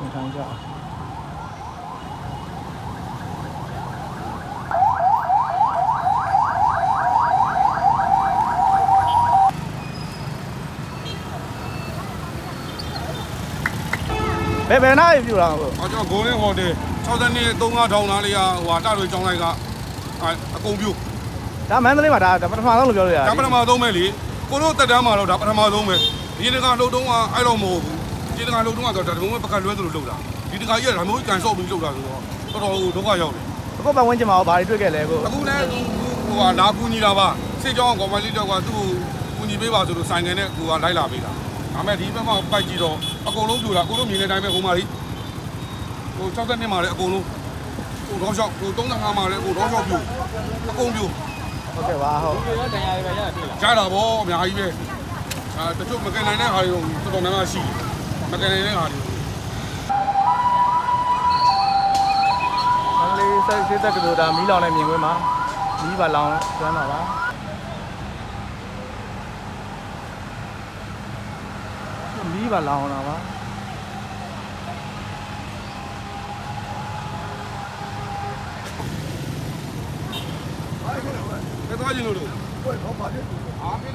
ပြန်ထိုင်ကြအောင်ဘယ်ဘယ်နားပြူလာဟုတ်။အကျွန်တော်ဂိုးလင်းဟိုတယ်60နှစ်3000ထောင်သားလေးကဟိုဟာတတွေကြောင်းလိုက်ကအကုန်ပြူဒါမန္တလေးမှာဒါပထမဆုံးလို့ပြောလို့ရတယ်။ဒါပထမဆုံးပဲလေ။ကိုတို့တက်တန်းမှာတော့ဒါပထမဆုံးပဲ။ဒီနေ့ကလှုပ်တုံးကအဲ့လိုမဟုတ်ဘူး ဒီတကလှုပ်တုံးကတော့ဒါတဘုံပဲပကတ်လွဲသလိုလှုပ်တာဒီတကကြီးကဒါမျိုးကန်ဆော့ပြီးလှုပ်တာဆိုတော့တော်တော်ဒုက္ခရောက်တယ်အခုပတ်ဝန်းကျင်မှာရောဘာတွေတွေ့ခဲ့လဲကိုအခုလည်းဟိုဟာလာကူညီတာပါစေကြောင်းကောင်မလေးတော့ကသူ့ကိုကူညီပေးပါဆိုလို့ဆိုင်ကနေကူကလိုက်လာပေးတာဒါမဲ့ဒီဘက်မှာပိုက်ကြည့်တော့အကုန်လုံးပြူတာကိုတို့မြင်တဲ့အတိုင်းပဲဟိုမှာကြီးဟို60နှစ်မှာလည်းအကုန်လုံးဟိုတော့ရှောက်ဟို35မှာလည်းဟိုတော့ရှောက်ပြူအကုန်ပြူဟုတ်ကဲ့ပါဟုတ်ကြားတာဗောအများကြီးပဲအာတချို့မကန်နိုင်တဲ့ဟာတွေတော်တော်များများရှိ မကန်နိုင်တဲ့ဟာတွေမန္တလေးစိတ်စိတ်သက်ကတူဒါမီးလောင်တဲ့မြင်ကွင်းမှာမီးပါလောင်ကျွမ်းတာပါမီးပါလောင်တာပါဘယ်သွားကျင်လို့လို့ဟုတ်ပါပါအားပြ